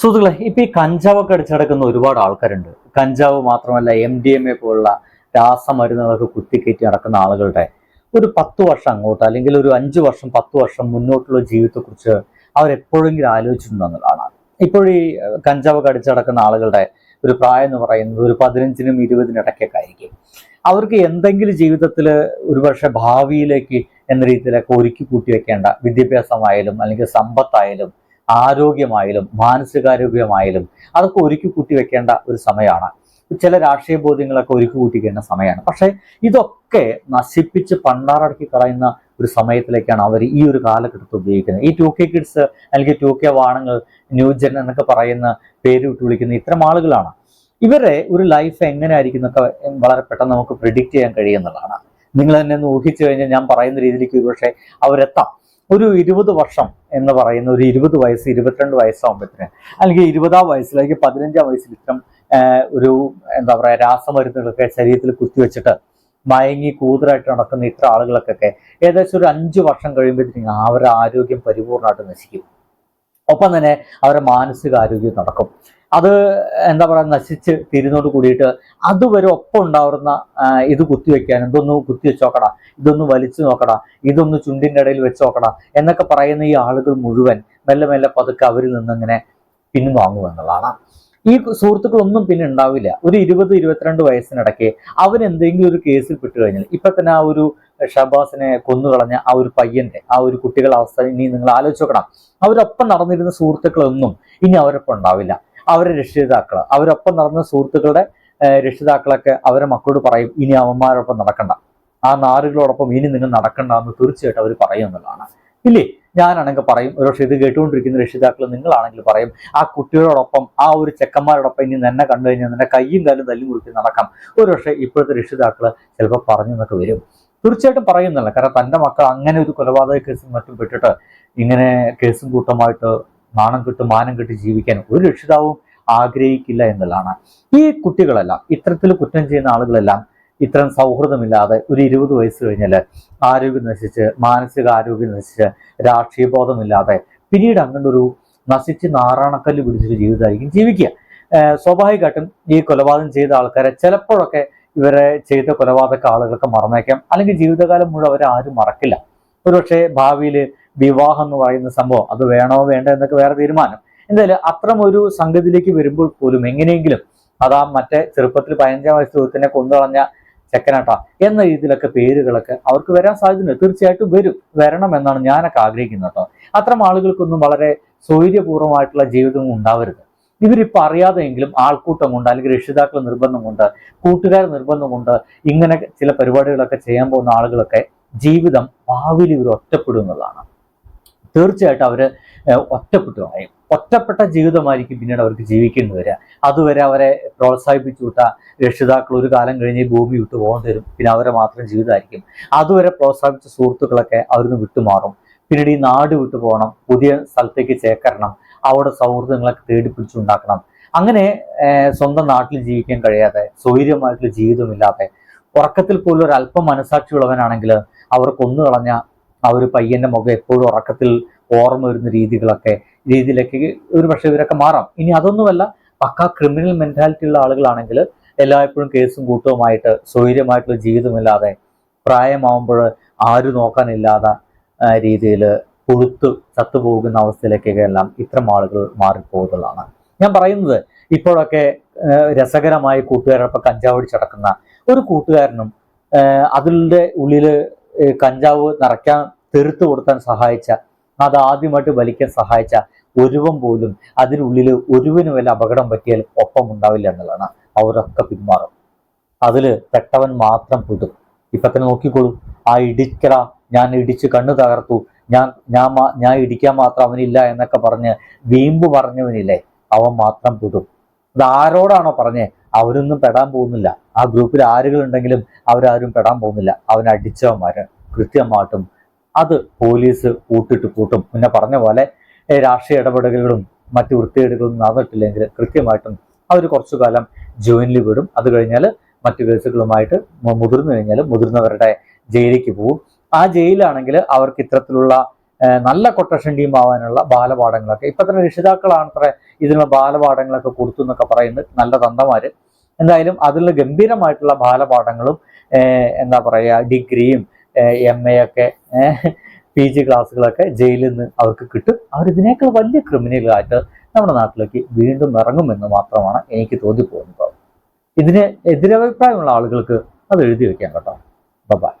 സുഹൃത്തുക്കളെ ഇപ്പൊ ഈ കഞ്ചാവൊക്കെ അടിച്ചടക്കുന്ന ഒരുപാട് ആൾക്കാരുണ്ട്. കഞ്ചാവ് മാത്രമല്ല എം ഡി എം എ പോലുള്ള രാസമരുന്നുകളൊക്കെ കുത്തിക്കയറ്റി നടക്കുന്ന ആളുകളുടെ ഒരു പത്ത് വർഷം അങ്ങോട്ട് അല്ലെങ്കിൽ ഒരു അഞ്ച് വർഷം പത്ത് വർഷം മുന്നോട്ടുള്ള ജീവിതത്തെക്കുറിച്ച് അവരെപ്പോഴെങ്കിലും ആലോചിച്ചിട്ടുണ്ടോ എന്നുള്ളതാണ് ഇപ്പോൾ ഈ കഞ്ചാവൊക്കെ അടിച്ചടക്കുന്ന ആളുകളുടെ ഒരു പ്രായം എന്ന് പറയുന്നത് ഒരു പതിനഞ്ചിനും ഇരുപതിനും ഇടയ്ക്കൊക്കെ ആയിരിക്കും. അവർക്ക് എന്തെങ്കിലും ജീവിതത്തിൽ ഒരുപക്ഷെ ഭാവിയിലേക്ക് എന്ന രീതിയിലൊക്കെ ഒരുക്കി കൂട്ടി വെക്കേണ്ട വിദ്യാഭ്യാസമായാലും അല്ലെങ്കിൽ സമ്പത്തായാലും ആരോഗ്യമായാലും മാനസികാരോഗ്യമായാലും അതൊക്കെ ഒരുക്കി കൂട്ടി വെക്കേണ്ട ഒരു സമയമാണ്. ചില രാഷ്ട്രീയ ബോധ്യങ്ങളൊക്കെ ഒരുക്കി കൂട്ടിക്കേണ്ട സമയമാണ്. പക്ഷേ ഇതൊക്കെ നശിപ്പിച്ച് പണ്ടാറടക്കി കളയുന്ന ഒരു സമയത്തിലേക്കാണ് അവർ ഈ ഒരു കാലഘട്ടത്തിൽ ഉപയോഗിക്കുന്നത്. ഈ ടു കെ കിഡ്സ് അല്ലെങ്കിൽ ടു കെ വാണങ്ങൾ ന്യൂജൻ എന്നൊക്കെ പറയുന്ന പേര് വിട്ട് വിളിക്കുന്ന ഇത്തരം ആളുകളാണ്. ഇവരെ ഒരു ലൈഫ് എങ്ങനെ ആയിരിക്കും എന്നൊക്കെ വളരെ പെട്ടെന്ന് നമുക്ക് പ്രിഡിക്റ്റ് ചെയ്യാൻ കഴിയുന്നതാണ്. നിങ്ങൾ തന്നെ ഒന്ന് ഊഹിച്ചു കഴിഞ്ഞാൽ ഞാൻ പറയുന്ന രീതിയിലേക്ക് ഒരുപക്ഷെ അവരെത്താം. ഒരു ഇരുപത് വർഷം എന്ന് പറയുന്ന ഒരു ഇരുപത് വയസ്സ് ഇരുപത്തിരണ്ട് വയസ്സാകുമ്പോഴത്തേന് അല്ലെങ്കിൽ ഇരുപതാം വയസ്സിലേക്ക് പതിനഞ്ചാം വയസ്സിൽ ഇത്തരം ഒരു എന്താ പറയുക രാസമരുന്നുകളൊക്കെ ശരീരത്തിൽ കുത്തിവെച്ചിട്ട് മയങ്ങി കൂതറായിട്ട് നടക്കുന്ന ഇത്ര ആളുകൾക്കൊക്കെ ഏകദേശം ഒരു അഞ്ച് വർഷം കഴിയുമ്പോഴത്തേക്കും അവരുടെ ആരോഗ്യം പരിപൂർണമായിട്ട് നശിക്കും. ഒപ്പം തന്നെ അവരുടെ മാനസികാരോഗ്യം നടക്കും. അത് എന്താ പറയുക നശിച്ച് തീരുന്നോട് കൂടിയിട്ട് അതുവരെ ഒപ്പം ഉണ്ടാവുന്ന ഇത് കുത്തിവെക്കാൻ ഇതൊന്ന് കുത്തിവെച്ച് നോക്കടാ ഇതൊന്ന് വലിച്ചു നോക്കടാ ഇതൊന്ന് ചുണ്ടിന്റെ ഇടയിൽ വെച്ച് നോക്കടാ എന്നൊക്കെ പറയുന്ന ഈ ആളുകൾ മുഴുവൻ മെല്ലെ മെല്ലെ പതുക്കെ അവരിൽ നിന്നിങ്ങനെ പിൻവാങ്ങും എന്നുള്ളതാണ്. ഈ സുഹൃത്തുക്കളൊന്നും പിന്നെ ഉണ്ടാവില്ല. ഒരു ഇരുപത് ഇരുപത്തിരണ്ട് വയസ്സിനിടയ്ക്ക് അവൻ എന്തെങ്കിലും ഒരു കേസിൽ പെട്ടു കഴിഞ്ഞാൽ ഇപ്പൊ തന്നെ ആ ഒരു ഷബാസിനെ കൊന്നുകളഞ്ഞ ആ ഒരു പയ്യന്റെ ആ ഒരു കുട്ടികളുടെ അവസ്ഥ ഇനി നിങ്ങൾ ആലോചിച്ച് നോക്കണം. അവരൊപ്പം നടന്നിരുന്ന സുഹൃത്തുക്കളൊന്നും ഇനി അവരൊപ്പം ഉണ്ടാവില്ല. അവരെ രക്ഷിതാക്കൾ അവരൊപ്പം നടന്ന സുഹൃത്തുക്കളുടെ രക്ഷിതാക്കളൊക്കെ അവരെ മക്കളോട് പറയും ഇനി അവന്മാരോടൊപ്പം നടക്കണ്ട. ആ നാറുകളോടൊപ്പം ഇനി നിങ്ങൾ നടക്കണ്ട എന്ന് തീർച്ചയായിട്ടും അവർ പറയും എന്നുള്ളതാണ്. ഇല്ലേ? ഞാനാണെങ്കിൽ പറയും ഒരുപക്ഷെ ഇത് കേട്ടുകൊണ്ടിരിക്കുന്ന രക്ഷിതാക്കൾ നിങ്ങളാണെങ്കിൽ പറയും ആ കുട്ടികളോടൊപ്പം ആ ഒരു ചെക്കന്മാരോടൊപ്പം ഇനി എന്നെ കണ്ടു കഴിഞ്ഞാൽ നിന്നെ കയ്യും കാലും തല്ലി മുറിച്ച് നടക്കാം. ഒരുപക്ഷെ ഇപ്പോഴത്തെ രക്ഷിതാക്കൾ ചിലപ്പോൾ പറഞ്ഞു എന്നൊക്കെ വരും. തീർച്ചയായിട്ടും പറയുന്നില്ല കാരണം തന്റെ മക്കൾ അങ്ങനെ ഒരു കൊലപാതക കേസും മറ്റും പെട്ടിട്ട് ഇങ്ങനെ കേസും കൂട്ടമായിട്ട് നാണം കിട്ടും മാനം കിട്ടി ജീവിക്കാൻ ഒരു രക്ഷിതാവും ആഗ്രഹിക്കില്ല എന്നുള്ളതാണ്. ഈ കുട്ടികളെല്ലാം ഇത്തരത്തിൽ കുറ്റം ചെയ്യുന്ന ആളുകളെല്ലാം ഇത്തരം സൗഹൃദമില്ലാതെ ഒരു ഇരുപത് വയസ്സ് കഴിഞ്ഞാൽ ആരോഗ്യം നശിച്ച് മാനസിക ആരോഗ്യം നശിച്ച് രാഷ്ട്രീയ ബോധമില്ലാതെ പിന്നീട് അങ്ങനെ ഒരു നശിച്ച് നാറാണക്കല്ല് പിടിച്ചൊരു ജീവിതമായിരിക്കും ജീവിക്കുക. സ്വാഭാവികമായിട്ടും ഈ കൊലപാതകം ചെയ്ത ആൾക്കാരെ ചിലപ്പോഴൊക്കെ ഇവരെ ചെയ്ത കൊലപാതക ആളുകളൊക്കെ മറന്നേക്കാം. അല്ലെങ്കിൽ ജീവിതകാലം മുഴുവൻ അവരെ ആരും മറക്കില്ല. ഒരുപക്ഷെ ഭാവിയിൽ വിവാഹം എന്ന് പറയുന്ന സംഭവം. അത് വേണോ വേണ്ട എന്നൊക്കെ വേറെ തീരുമാനം. എന്തായാലും അത്തരം ഒരു സംഗതിയിലേക്ക് വരുമ്പോൾ പോലും എങ്ങനെയെങ്കിലും അതാ മറ്റേ ചെറുപ്പത്തിൽ പതിനഞ്ചാം വയസ്സ് തന്നെ കൊന്നുകളഞ്ഞ ചെക്കനാട്ടാ എന്ന രീതിയിലൊക്കെ പേരുകളൊക്കെ അവർക്ക് വരാൻ സാധ്യതയുണ്ട്. തീർച്ചയായിട്ടും വരും. വരണം എന്നാണ് ഞാനൊക്കെ ആഗ്രഹിക്കുന്നത് കേട്ടോ. അത്തരം ആളുകൾക്കൊന്നും വളരെ സൗകര്യപൂർവമായിട്ടുള്ള ജീവിതം ഉണ്ടാവരുത്. ഇവരിപ്പോൾ അറിയാതെയെങ്കിലും ആൾക്കൂട്ടം കൊണ്ട് അല്ലെങ്കിൽ രക്ഷിതാക്കൾ നിർബന്ധമുണ്ട് കൂട്ടുകാർ നിർബന്ധമുണ്ട് ഇങ്ങനെ ചില പരിപാടികളൊക്കെ ചെയ്യാൻ പോകുന്ന ആളുകളൊക്കെ ജീവിതം ഭാവിയിൽ ഇവർ ഒറ്റപ്പെടും എന്നുള്ളതാണ്. തീർച്ചയായിട്ടും ഏഹ് ഒറ്റപ്പെട്ടു ആയി. ഒറ്റപ്പെട്ട ജീവിതമായിരിക്കും പിന്നീട് അവർക്ക് ജീവിക്കേണ്ടി വരിക. അതുവരെ അവരെ പ്രോത്സാഹിപ്പിച്ചു വിട്ട രക്ഷിതാക്കൾ ഒരു കാലം കഴിഞ്ഞ് ഭൂമി വിട്ടു പോകേണ്ടി വരും. പിന്നെ അവരെ മാത്രം ജീവിതമായിരിക്കും. അതുവരെ പ്രോത്സാഹിപ്പിച്ച സുഹൃത്തുക്കളൊക്കെ അവരിന്ന് വിട്ടുമാറും. പിന്നീട് ഈ നാട് വിട്ടു പോകണം. പുതിയ സ്ഥലത്തേക്ക് ചേക്കരണം അവിടെ സൗഹൃദങ്ങളൊക്കെ തേടി പിടിച്ചുണ്ടാക്കണം. അങ്ങനെ സ്വന്തം നാട്ടിൽ ജീവിക്കാൻ കഴിയാതെ സ്വൈര്യമായിട്ടുള്ള ജീവിതമില്ലാതെ ഉറക്കത്തിൽ പോലും ഒരു അല്പം മനസാക്ഷിയുള്ളവനാണെങ്കിൽ അവർ കൊന്നുകളഞ്ഞ ആ ഒരു പയ്യന്റെ മുഖം എപ്പോഴും ഉറക്കത്തിൽ ഓർമ്മ വരുന്ന രീതികളൊക്കെ രീതിയിലേക്ക് ഒരു പക്ഷേ ഇവരൊക്കെ മാറാം. ഇനി അതൊന്നുമല്ല പക്ക ക്രിമിനൽ മെന്റാലിറ്റി ഉള്ള ആളുകളാണെങ്കിൽ എല്ലായ്പ്പോഴും കേസും കൂട്ടവുമായിട്ട് സ്വൈര്യമായിട്ടുള്ള ജീവിതമില്ലാതെ പ്രായമാവുമ്പോൾ ആരും നോക്കാനില്ലാത്ത രീതിയിൽ പുഴുത്ത് ചത്തുപോകുന്ന അവസ്ഥയിലേക്കൊക്കെ എല്ലാം ഇത്തരം ആളുകൾ മാറിപ്പോകുന്നതാണ്. ഞാൻ പറയുന്നത് ഇപ്പോഴൊക്കെ രസകരമായി കൂട്ടുകാരോടൊപ്പം കഞ്ചാവടിച്ചടക്കുന്ന ഒരു കൂട്ടുകാരനും അതിന്റെ ഉള്ളിൽ ഏഹ്, കഞ്ചാവ് നിറയ്ക്കാൻ തെറുത്ത് കൊടുക്കാൻ സഹായിച്ച അത് ആദ്യമായിട്ട് വലിക്കാൻ സഹായിച്ച ഒരുവൻ പോലും അതിനുള്ളിൽ ഒരുവന് വല്ല അപകടം പറ്റിയാൽ ഒപ്പം ഉണ്ടാവില്ല എന്നുള്ളതാണ് അവരൊക്കെ പിന്മാറും അതിൽ പെട്ടവൻ മാത്രം പെടും. ഇപ്പൊ തന്നെ നോക്കിക്കോളൂ. ആ ഇടിക്കറ ഞാൻ ഇടിച്ച് കണ്ണു തകർത്തു. ഞാൻ ഞാൻ ഞാൻ ഇടിക്കാൻ മാത്രം അവനില്ല എന്നൊക്കെ പറഞ്ഞ് വീമ്പ് പറഞ്ഞവനില്ലേ അവൻ മാത്രം പെടും. അത് ആരോടാണോ പറഞ്ഞേ അവരൊന്നും പെടാൻ പോകുന്നില്ല. ആ ഗ്രൂപ്പിൽ ആരുകളുണ്ടെങ്കിലും അവരാരും പെടാൻ പോകുന്നില്ല. അവൻ അടിച്ചവന്മാര് കൃത്യമായിട്ടും അത് പോലീസ് കൂട്ടിട്ട് കൂട്ടും പിന്നെ പറഞ്ഞ പോലെ രാഷ്ട്രീയ ഇടപെടലുകളും മറ്റു വൃത്തികേടുകളും നടന്നിട്ടില്ലെങ്കിൽ കൃത്യമായിട്ടും അവർ കുറച്ചു കാലം ജോയിനിൽ വിടും. അത് കഴിഞ്ഞാൽ മറ്റു കേസുകളുമായിട്ട് മുതിർന്നു കഴിഞ്ഞാൽ മുതിർന്നവരുടെ ജയിലിലേക്ക് പോകും ആ ജയിലാണെങ്കിൽ അവർക്ക് ഇത്തരത്തിലുള്ള നല്ല കൊട്ടേഷൻ ടീം ആവാനുള്ള ബാലപാഠങ്ങളൊക്കെ ഇപ്പൊ തന്നെ രക്ഷിതാക്കളാണത്ര ഇതിനുള്ള ബാലപാഠങ്ങളൊക്കെ കൊടുത്തു എന്നൊക്കെ പറയുന്നത് നല്ല തന്തമാര്. എന്തായാലും അതിലുള്ള ഗംഭീരമായിട്ടുള്ള ബാലപാഠങ്ങളും എന്താ പറയുക ഡിഗ്രിയും എം എ ഒക്കെ പി ജി ക്ലാസ്സുകളൊക്കെ ജയിലിൽ നിന്ന് അവർക്ക് കിട്ടും. അവർ ഇതിനേക്കാൾ വലിയ ക്രിമിനലായിട്ട് നമ്മുടെ നാട്ടിലേക്ക് വീണ്ടും ഇറങ്ങുമെന്ന് മാത്രമാണ് എനിക്ക് തോന്നിപ്പോകുന്നത്. ഇതിന് എതിരഭിപ്രായമുള്ള ആളുകൾക്ക് അത് എഴുതി വെക്കാം കേട്ടോ. ബൈ